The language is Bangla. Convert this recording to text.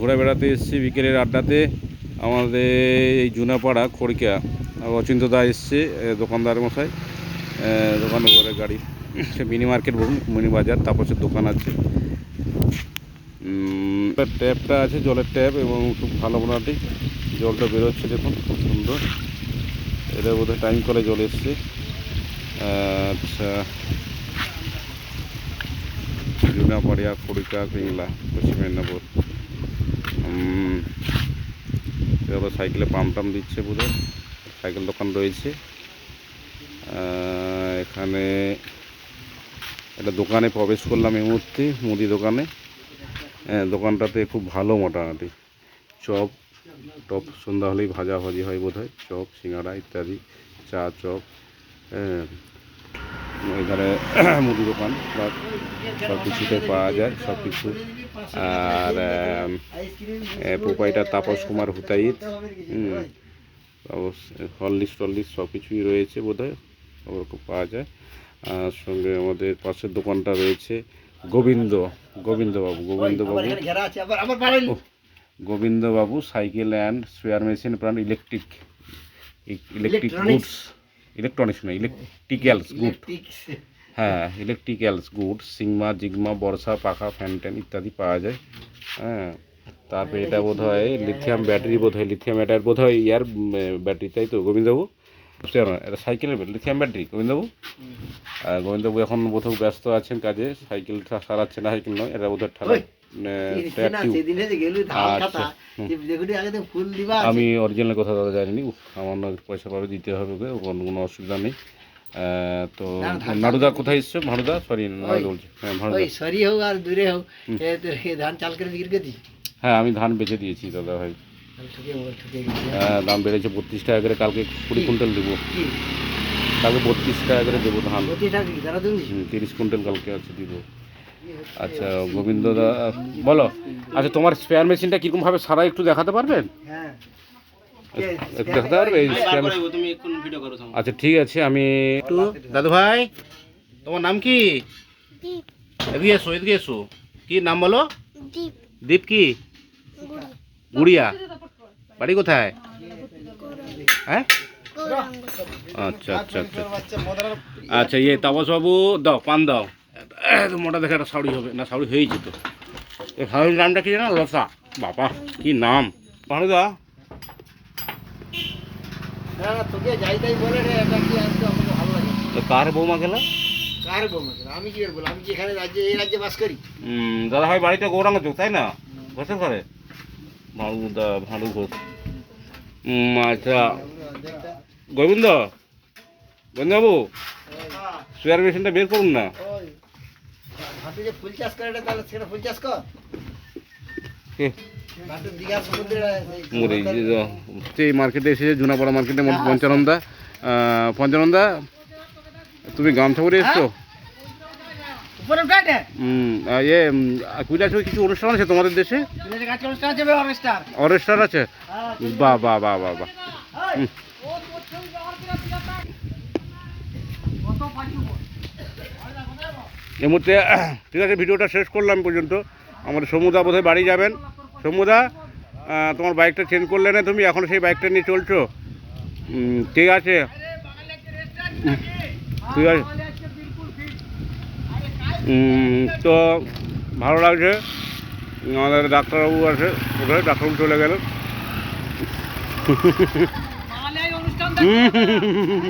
ঘুরে বেড়াতে এসেছি বিকেলের আড্ডাতে। আমাদের এই জুনাপাড়া খড়িকা। অচিন্ত দা এসছে দোকানদার মশাই। এ, দোকানের পরে গাড়ি। সে মিনি মার্কেট বলুন মিনি বাজার তাপসের দোকান আছে। ট্যাপটা আছে জলের ট্যাপ এবং খুব ভালো মোটামুটি। জলটা বেরোচ্ছে দেখুন খুব সুন্দর। এটা বোধহয় টাইম কলে জল এসছে। আচ্ছা। জুনাপাড়িয়া খড়িকা পিংলা পশ্চিম মেদিনীপুর। এবার সাইকেলে পাম্প টাম দিচ্ছে বোধ সাইকেল দোকান রয়েছে। এখানে একটা দোকানে প্রবেশ করলাম এই মুহূর্তে, মুদি দোকানে। হ্যাঁ দোকানটাতে খুব ভালো মোটামুটি। চপ, টপ সন্ধ্যা হলেই ভাজাভাজি হয় বোধ হয় চপ সিঙ্গাড়া ইত্যাদি, চা, চপ হ্যাঁ। এখানে মুদি দোকান বা সব কিছুতে পাওয়া যায় সব কিছু। আর প্রোপাইটার তাপস কুমার হুতাইত হুম, হরলিক্স টরলিক্স সব কিছুই রয়েছে বোধ হয় ওরকম পাওয়া যায়। আর সঙ্গে আমাদের পাশের দোকানটা রয়েছে গোবিন্দ গোবিন্দবাবু গোবিন্দবাবু। গোবিন্দবাবু সাইকেল অ্যান্ড স্পেয়ার মেশিন প্রাণ ইলেকট্রিক ইলেকট্রিক. গুডস। ইলেকট্রনিক্স নয় ইলেকট্রিক্যালস গুড হ্যাঁ ইলেকট্রিক্যালস গুড সিগমা জিগমা বর্ষা পাখা ফ্যান ট্যান ইত্যাদি পাওয়া যায়। হ্যাঁ তারপরে এটা বোধ হয় লিথিয়াম ব্যাটারি বোধ হয় লিথিয়াম ব্যাটারি বোধ হয় ইয়ার ব্যাটারি তাই তো গোবিন্দবাবু? বুঝতে পারো এটা সাইকেলের লিথিয়াম ব্যাটারি গোবিন্দবাবু? আর গোবিন্দবাবু এখন বোধহয় ব্যস্ত আছেন কাজে সাইকেলটা সারাচ্ছে না সাইকেল নয় এটা বোধহয় ঠান্ডা। ধান আচ্ছা। আমি অরিজিনাল কথা দাদা জানিনি। আমার পয়সা পাবে দিতে হবে ওকে কোনো অসুবিধা নেই। তো নাড়ুদা কোথায় এসছো? ভানুদা? সরি বলছি। হ্যাঁ সরি হোক আর দূরে হোক ধান চাল করে বিক্রি করে দিই হ্যাঁ আমি ধান বেচে দিয়েছি দাদা ভাই। আহ, দাম বেড়েছে বত্রিশ টাকা করে কালকে কুড়ি কুইন্টাল দেবো। কালকে বত্রিশ টাকা করে দেবো ধান। তিরিশ কুইন্টাল কালকে আছে দিব। আচ্ছা গোবিন্দ দা বলো। আচ্ছা তোমার স্পেয়ার মেশিনটা কীরকমভাবে সারা একটু দেখাতে পারবেন হ্যাঁ। একটু দেখাতে পারবে? আচ্ছা ঠিক আছে আমি একটু দাদু ভাই তোমার নাম কি? এদিকে এসো এদিকে এসো। কি নাম বলো? দীপ। দীপ কি? গুড়িয়া। বাড়ি কোথায়? হ্যাঁ? আচ্ছা আচ্ছা আচ্ছা। আচ্ছা ইয়ে তাপসবাবু দাও পান দাও। মোটা দেখে একটা শাড়ি হবে। না শাড়ি হয়েছে যেত। এই শাড়ির নামটা কি জানো? লতা। বাবা কি নাম? ভানুদা না না তোকে যাই তাই বলে রে এটা কি আসতে আমাকে ভালো লাগে তো কার বৌমা গেলা? কার আমি কি বলব? আমি কি এখানে রাজ্যে এই রাজ্যে বাস করি? দাদা ভাই বাড়িটা গৌরাঙ্গ চোখ তাই না? ঘোষের ঘরে? ভানুদা ভানু ঘোষ উম, আচ্ছা। গোবিন্দ? গোবিন্দবাবু? স্পেয়ার মেশিনটা বের করুন না। ওই যে ফুল চাষ করে তাহলে সেটা ফুল চাষ কর। কে? হাতে দীঘা সমুদ্রে মোরে এই সেই মার্কেটে এসেছে জুনাপাড়া মার্কেটে মোট পঞ্চানন্দা। আহ, পঞ্চানন্দা তুমি গামছা পরে এসছো? উপরে ইয়ে কুইলাসে কিছু অনুষ্ঠান আছে তোমাদের দেশে? তুই কাছে অনুষ্ঠান আছে অরেস্টার আছে? বাহ বাহ বাহ বাহ বাহ। এই মুহূর্তে, ঠিক আছে, ভিডিওটা শেষ করলাম পর্যন্ত। আমাদের সমুদা বোধহয় বাড়ি যাবেন। সমুদা তোমার বাইকটা চেঞ্জ করলে না তুমি? এখন সেই বাইকটা নিয়ে চলছো? ঠিক আছে। ঠিক আছে। তো ভালো লাগছে। আমাদের ডাক্তারবাবু আছে কোথায় ডাক্তারবাবু চলে গেলেন হুম।